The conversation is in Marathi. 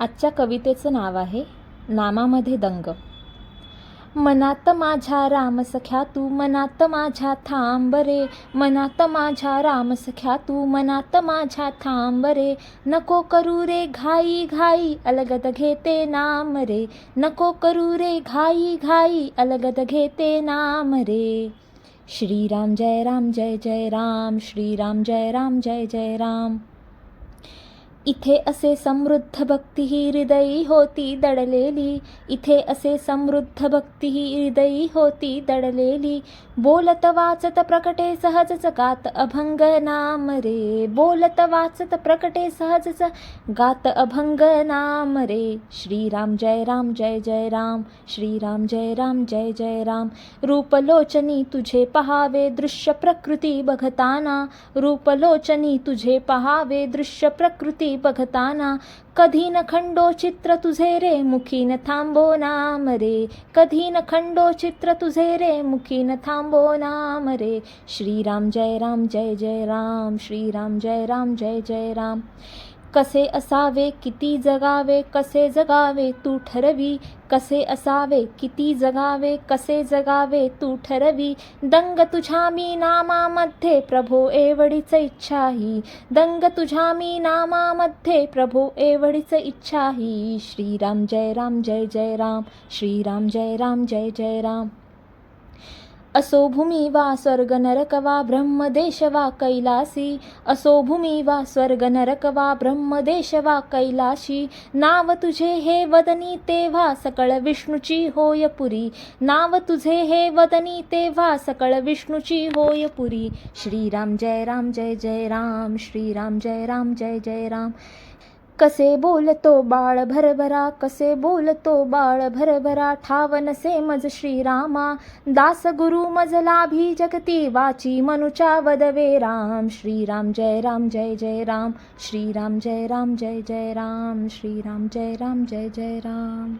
आजच्या कवितेचं नाव आहे नामामध्ये दंग. मनात माझ्या रामसख्या तू मनात माझ्या थांब रे. मनात माझ्या रामसख्या तू मनात माझ्या थांब रे. नको करू रे घाई घाई अलगद घेते नाम रे. नको करू रे घाई घाई अलगद घेते नाम रे. श्रीराम जय राम जय जय राम. श्रीराम जय राम जय जय राम. इथे असे समृद्ध भक्ती ही हृदयी होती दडलेली. इथे असे समृद्ध भक्ती ही हृदयी होती दडलेली. बोलत वाचत प्रकटे सहजच गात अभंग नाम रे. बोलत वाचत प्रकटे सहजच गात अभंग नाम रे. श्रीराम जय राम जय जय राम. श्रीराम जय राम जय जय राम. रूपलोचनी तुझे पहावे दृश्य प्रकृती बघताना. रूपलोचनी तुझे पहावे दृश्य प्रकृती बघताना कधी न खंडो चित्र तुझे रे मुखी न थांबो नाम रे. कधी न खंडो चित्र तुझे रे मुखी न थांबो नाम रे. श्रीराम जय राम जय जय राम. श्रीराम जय राम जय जय राम. कसे असावे किती जगावे कसे जगावे तू ठरवी? कसे असावे किती जगावे कसे जगावे तू ठरवी? दंग तुझ्या मी नामामध्ये प्रभो एवढीच इच्छाही दंग तुझ्या मी नामामध्ये प्रभो एवढीच इच्छाही श्रीराम जय राम जय जय राम. श्रीराम जय राम जय जय राम. असो भूमी वा स्वर्ग नरक वा ब्रह्मदेश वा कैलासी असो भूमी वा स्वर्ग नरक वा ब्रह्मदेश वा कैलाशी नाव तुझे हे वदनी तेव्हा सकळ विष्णूची होय पुरी नाव तुझे हे वदनी तेव्हा सकळ विष्णूची होय पुरी. श्रीराम जय राम जय जय राम श्रीराम जय राम जय जय राम. कसे बोलतो बाळ भरभरा कसे बोलतो बाळ भरभरा ठाव नसे मज श्रीरामा दास गुरु मज लाभी जगती वाची मनुचा वदवे राम श्रीराम जय राम जय जय राम श्रीराम जय राम जय जय राम श्रीराम जय राम जय जय राम।